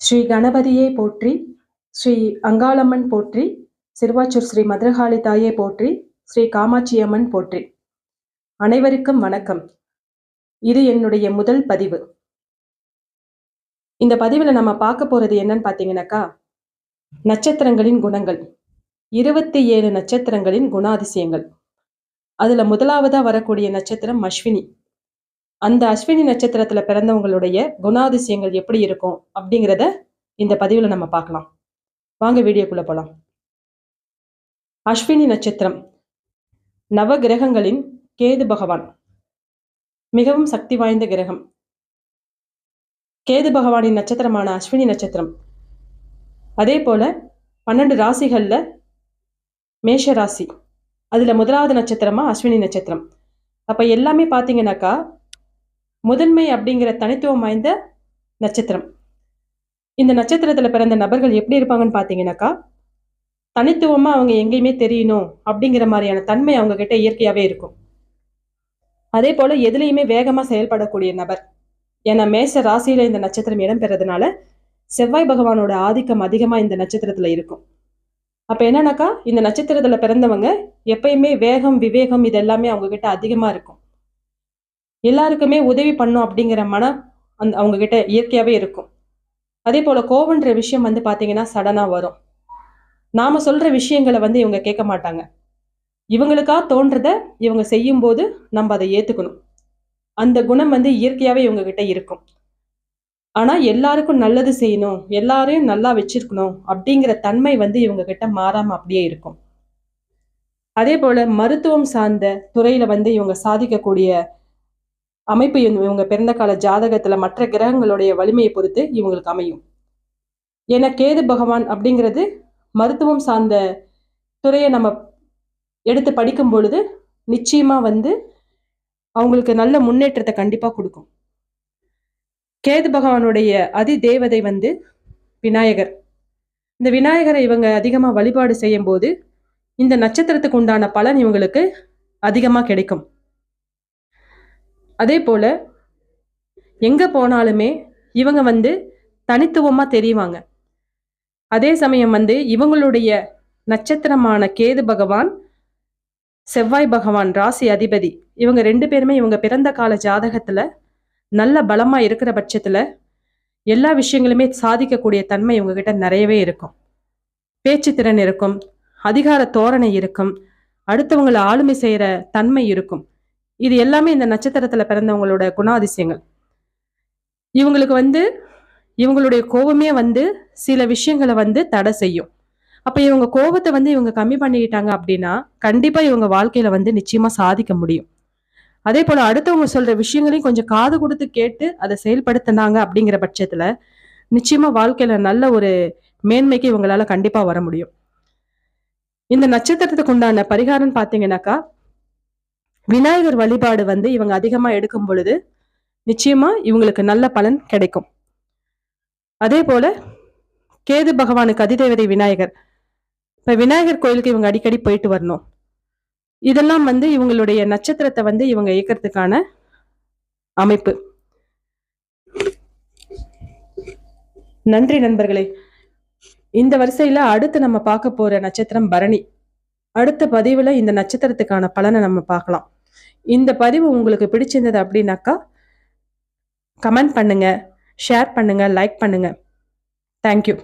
ஸ்ரீ கணபதியே போற்றி ஸ்ரீ அங்காளம்மன் போற்றி சிறுவாச்சூர் ஸ்ரீ மதுரகாளி தாயை போற்றி ஸ்ரீ காமாட்சியம்மன் போற்றி. அனைவருக்கும் வணக்கம். இது என்னுடைய முதல் பதிவு. இந்த பதிவில் நம்ம பார்க்க போகிறது என்னன்னு பார்த்தீங்கன்னாக்கா நட்சத்திரங்களின் குணங்கள். இருபத்தி ஏழு நட்சத்திரங்களின் குணாதிசயங்கள். அதில் முதலாவதாக வரக்கூடிய நட்சத்திரம் அஸ்வினி. அந்த அஸ்வினி நட்சத்திரத்துல பிறந்தவங்களுடைய குணாதிசயங்கள் எப்படி இருக்கும் அப்படிங்கிறத இந்த பதிவுல நம்ம பார்க்கலாம். வாங்க வீடியோக்குள்ள போலாம். அஸ்வினி நட்சத்திரம். நவ கிரகங்களின் கேது பகவான். மிகவும் சக்தி வாய்ந்த கிரகம். கேது பகவானின் நட்சத்திரமான அஸ்வினி நட்சத்திரம். அதே போல பன்னெண்டு ராசிகள்ல மேஷ ராசி. அதுல முதலாவது நட்சத்திரமா அஸ்வினி நட்சத்திரம். அப்ப எல்லாமே பார்த்தீங்கன்னாக்கா முதன்மை அப்படிங்கிற தனித்துவம் வாய்ந்த நட்சத்திரம். இந்த நட்சத்திரத்துல பிறந்த நபர்கள் எப்படி இருப்பாங்கன்னு பார்த்தீங்கன்னாக்கா தனித்துவமா அவங்க எங்கேயுமே தெரியணும் அப்படிங்கிற மாதிரியான தன்மை அவங்க கிட்ட இயற்கையாவே இருக்கும். அதே போல எதுலேயுமே வேகமா செயல்படக்கூடிய நபர். ஏன்னா மேச ராசியில இந்த நட்சத்திரம் இடம்பெறதுனால செவ்வாய் பகவானோட ஆதிக்கம் அதிகமா இந்த நட்சத்திரத்துல இருக்கும். அப்ப என்னன்னாக்கா இந்த நட்சத்திரத்துல பிறந்தவங்க எப்பயுமே வேகம் விவேகம் இது எல்லாமே அவங்க கிட்ட அதிகமா இருக்கும். எல்லாருக்குமே உதவி பண்ணும் அப்படிங்கிற மனம் அந்த அவங்க கிட்ட இயற்கையாகவே இருக்கும். அதே போல கோவன்ற விஷயம் வந்து பார்த்தீங்கன்னா சடனா வரும். நாம சொல்ற விஷயங்களை வந்து இவங்க கேட்க மாட்டாங்க. இவங்களுக்கா தோன்றதை இவங்க செய்யும் போது நம்ம அதை ஏத்துக்கணும். அந்த குணம் வந்து இயற்கையாவே இவங்க கிட்ட இருக்கும். ஆனா எல்லாருக்கும் நல்லது செய்யணும் எல்லாரையும் நல்லா வச்சிருக்கணும் அப்படிங்கிற தன்மை வந்து இவங்க கிட்ட மாறாம அப்படியே இருக்கும். அதே போல மருத்துவம் சார்ந்த துறையில வந்து இவங்க சாதிக்கக்கூடிய அமைப்பு இவங்க பிறந்த கால ஜாதகத்துல மற்ற கிரகங்களுடைய வலிமையை பொறுத்து இவங்களுக்கு அமையும். ஏன்னா கேது பகவான் அப்படிங்கிறது மருத்துவம் சார்ந்த துறையை நம்ம எடுத்து படிக்கும் பொழுது நிச்சயமா வந்து அவங்களுக்கு நல்ல முன்னேற்றத்தை கண்டிப்பா கொடுக்கும். கேது பகவானுடைய அதி தேவதை வந்து விநாயகர். இந்த விநாயகரை இவங்க அதிகமாக வழிபாடு செய்யும் போது இந்த நட்சத்திரத்துக்கு உண்டான பலன் இவங்களுக்கு அதிகமாக கிடைக்கும். அதே போல் எங்கே போனாலுமே இவங்க வந்து தனித்துவமாக தெரிவாங்க. அதே சமயம் வந்து இவங்களுடைய நட்சத்திரமான கேது பகவான் செவ்வாய் பகவான் ராசி அதிபதி இவங்க ரெண்டு பேருமே இவங்க பிறந்த கால ஜாதகத்தில் நல்ல பலமாக இருக்கிற பட்சத்தில் எல்லா விஷயங்களுமே சாதிக்கக்கூடிய தன்மை இவங்ககிட்ட நிறையவே இருக்கும். பேச்சு திறன் இருக்கும் அதிகார தோரணை இருக்கும் அடுத்தவங்களை ஆளுமை செய்கிற தன்மை இருக்கும். இது எல்லாமே இந்த நட்சத்திரத்துல பிறந்தவங்களோட குணாதிசயங்கள். இவங்களுக்கு வந்து இவங்களுடைய கோபமே வந்து சில விஷயங்களை வந்து தடை செய்யும். அப்ப இவங்க கோபத்தை வந்து இவங்க கம்மி பண்ணிக்கிட்டாங்க அப்படின்னா கண்டிப்பா இவங்க வாழ்க்கையில வந்து நிச்சயமா சாதிக்க முடியும். அதே போல அடுத்தவங்க சொல்ற விஷயங்களையும் கொஞ்சம் காது கொடுத்து கேட்டு அதை செயல்படுத்தினாங்க அப்படிங்கிற பட்சத்துல நிச்சயமா வாழ்க்கையில நல்ல ஒரு மேன்மைக்கு இவங்களால கண்டிப்பா வர முடியும். இந்த நட்சத்திரத்துக்கு உண்டான பரிகாரம் பாத்தீங்கன்னாக்கா விநாயகர் வழிபாடு வந்து இவங்க அதிகமாக எடுக்கும் பொழுது நிச்சயமா இவங்களுக்கு நல்ல பலன் கிடைக்கும். அதே போல கேது பகவானுக்கு அதிதேவதை விநாயகர். இப்போ விநாயகர் கோயிலுக்கு இவங்க அடிக்கடி போயிட்டு வரணும். இதெல்லாம் வந்து இவங்களுடைய நட்சத்திரத்தை வந்து இவங்க இயக்கிறதுக்கான அமைப்பு. நன்றி நண்பர்களே. இந்த வரிசையில அடுத்து நம்ம பார்க்க போற நட்சத்திரம் பரணி. அடுத்த பதிவுல இந்த நட்சத்திரத்துக்கான பலனை நம்ம பார்க்கலாம். இந்த பதிவு உங்களுக்கு பிடிச்சிருந்தது அப்படின்னாக்கா கமெண்ட் பண்ணுங்க ஷேர் பண்ணுங்க லைக் பண்ணுங்க. தேங்க்யூ